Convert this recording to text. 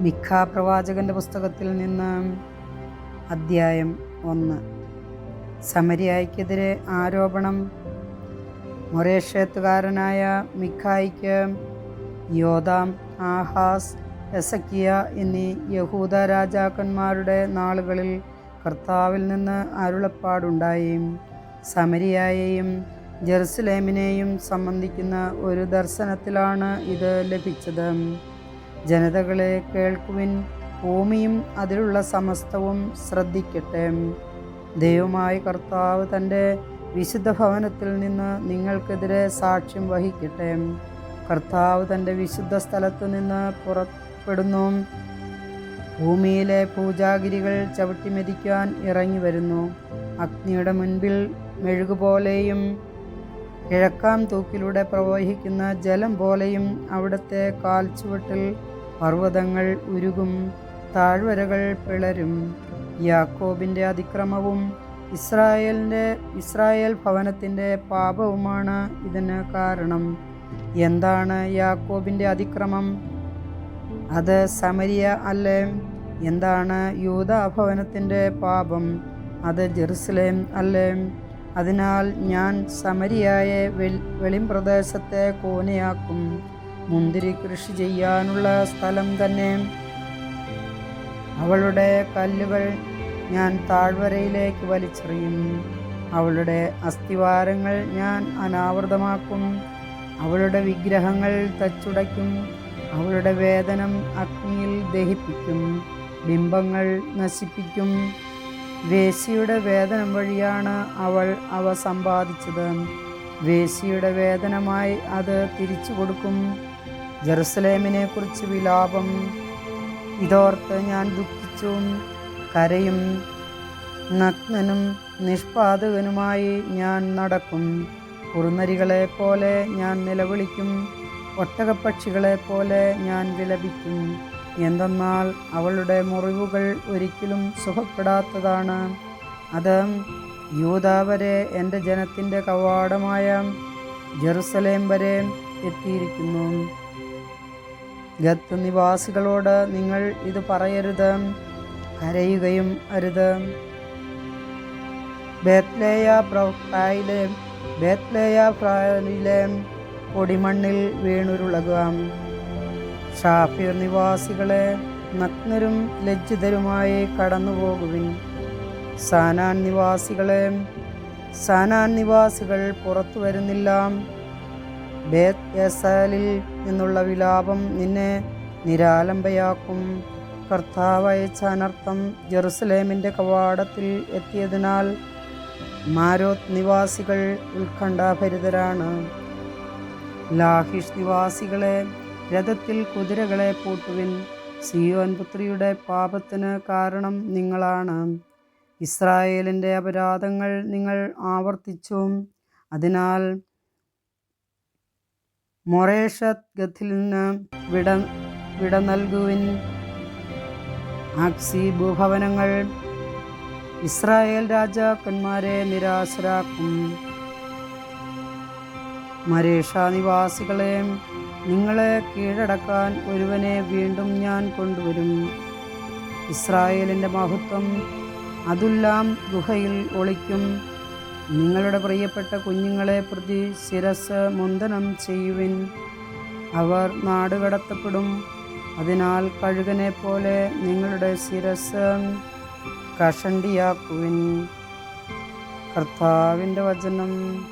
മിഖ പ്രവാചകന്റെ പുസ്തകത്തിൽ നിന്ന് അദ്ധ്യായം ഒന്ന്. സമരിയായിക്കെതിരെ ആരോപണം. മൊറേഷ്യത്തുകാരനായ മിഖായിക്ക് യോദാം ആഹാസ് എസക്കിയ എന്നീ യഹൂദ രാജാക്കന്മാരുടെ നാളുകളിൽ കർത്താവിൽ നിന്ന് അരുളപ്പാടുണ്ടായി. സമരിയായെയും ജെറുസലേമിനെയും സംബന്ധിക്കുന്ന ഒരു ദർശനത്തിലാണ് ഇത് ലഭിച്ചത്. ജനതകളെ കേൾക്കുവിൻ ഭൂമിയും അതിലുള്ള സമസ്തവും ശ്രദ്ധിക്കട്ടെ. ദൈവമായ കർത്താവ് തന്റെ വിശുദ്ധ ഭവനത്തിൽ നിന്ന് നിങ്ങൾക്കെതിരെ സാക്ഷ്യം വഹിക്കട്ടെ. കർത്താവ് തന്റെ വിശുദ്ധ സ്ഥലത്തു നിന്ന് പുറപ്പെടുന്നു. ഭൂമിയിലെ പൂജാഗിരികൾ ചവിട്ടിമെതിക്കാൻ ഇറങ്ങി വരുന്നു അഗ്നിയുടെ മുൻപിൽ മെഴുകുപോലെയും കിഴക്കാം തൂക്കിലൂടെ പ്രവഹിക്കുന്ന ജലം പോലെയും അവിടുത്തെ കാൽച്ചുവട്ടിൽ പർവതങ്ങൾ ഉരുകും താഴ്വരകൾ പിളരും. യാക്കോബിന്റെ അതിക്രമവും ഇസ്രായേലിന്റെ ഇസ്രായേൽ ഭവനത്തിന്റെ പാപവുമാണ് ഇതിന് കാരണം. എന്താണ് യാക്കോബിന്റെ അതിക്രമം? അത് സമരിയ അല്ലേ? എന്താണ് യൂതാഭവനത്തിന്റെ പാപം? അത് ജെറുസലേം അല്ലേ? അതിനാൽ ഞാൻ സമരിയായെ വെളിം പ്രദേശത്തെ കോനയാക്കും. മുന്തിരി കൃഷി ചെയ്യാനുള്ള സ്ഥലം തന്നെ. അവളുടെ കല്ലുകൾ ഞാൻ താഴ്വരയിലേക്ക് വലിച്ചെറിയും. അവളുടെ അസ്ഥിവാരങ്ങൾ ഞാൻ അനാവൃതമാക്കും. അവളുടെ വിഗ്രഹങ്ങൾ തച്ചുടയ്ക്കും. അവളുടെ വേദനം അഗ്നിയിൽ ദഹിപ്പിക്കും. ബിംബങ്ങൾ നശിപ്പിക്കും. വേശിയുടെ വേദനം വഴിയാണ് അവൾ അവ സമ്പാദിച്ചത്. വേശിയുടെ വേദനമായി അത് തിരിച്ചു കൊടുക്കും. ജെറുസലേമിനെ കുറിച്ച് വിലാപം. ഇതോർത്ത് ഞാൻ ദുഃഖിച്ചും. കരയും. നഗ്നനും നിഷ്പാതകനുമായി ഞാൻ നടക്കും. കുറുനരികളെ പോലെ ഞാൻ നിലവിളിക്കും. ഒട്ടകപ്പക്ഷികളെ പോലെ ഞാൻ വിലപിക്കും. എന്തെന്നാൽ അവളുടെ മുറിവുകൾ ഒരിക്കലും സുഖപ്പെടാത്തതാണ്. അത് യൂത വരെ എന്റെ ജനത്തിന്റെ കവാടമായ ജെറുസലേം വരെ എത്തിയിരിക്കുന്നു. ഗത്ത് നിവാസികളോട് നിങ്ങൾ ഇത് പറയരുത് കരയുകയും അരുത്. ബേത്ലേയ പ്രായിലെ ബേത്ലേയ പ്രായിലെ പൊടിമണ്ണിൽ വീണുരുളകുക ഷാഫിർ നിവാസികളെ നഗ്നരും ലജ്ജിതരുമായി കടന്നുപോകുവിൻ. സാനാൻ നിവാസികളെ സാനാൻ നിവാസികൾ പുറത്തു വരുന്നില്ല. ബേത് നിന്നുള്ള വിലാപം നിന്നെ നിരാലംബയാക്കും. കർത്താവ് അയച്ച അനർത്ഥം ജെറുസലേമിന്റെ കവാടത്തിൽ എത്തിയതിനാൽ മാരോത്ത് നിവാസികൾ ഉത്കണ്ഠാഭരിതരാണ്. ലാഹിഷ് നിവാസികളെ രഥത്തിൽ കുതിരകളെ പൂട്ടുവിൻ. സിയോൻ പുത്രിയുടെ പാപത്തിന് കാരണം നിങ്ങളാണ്. ഇസ്രായേലിന്റെ അപരാധങ്ങൾ നിങ്ങൾ ആവർത്തിച്ചു. അതിനാൽ മൊറേഷത് ഗത്തിൽ നിന്ന് വിട വിട നൽകുവിൻ. ആക്സി ഭൂഭവനങ്ങൾ ഇസ്രായേൽ രാജാക്കന്മാരെ നിരാശരാക്കും. മരേഷ നിവാസികളെ നിങ്ങളെ കീഴടക്കാൻ ഒരുവനെ വീണ്ടും ഞാൻ കൊണ്ടുവരും. ഇസ്രായേലിന്റെ മഹത്വം അതുല്ലാം ഗുഹയിൽ ഒളിക്കും. നിങ്ങളുടെ പ്രിയപ്പെട്ട കുഞ്ഞുങ്ങളെ പ്രതി ശിരസ് മുന്തനം ചെയ്യുവിൻ. അവർ നാടുകടത്തപ്പെടും അതിനാൽ കഴുകനെ പോലെ നിങ്ങളുടെ ശിരസ് കഷണ്ടിയാക്കുവിൻ. കർത്താവിന്റെ വചനം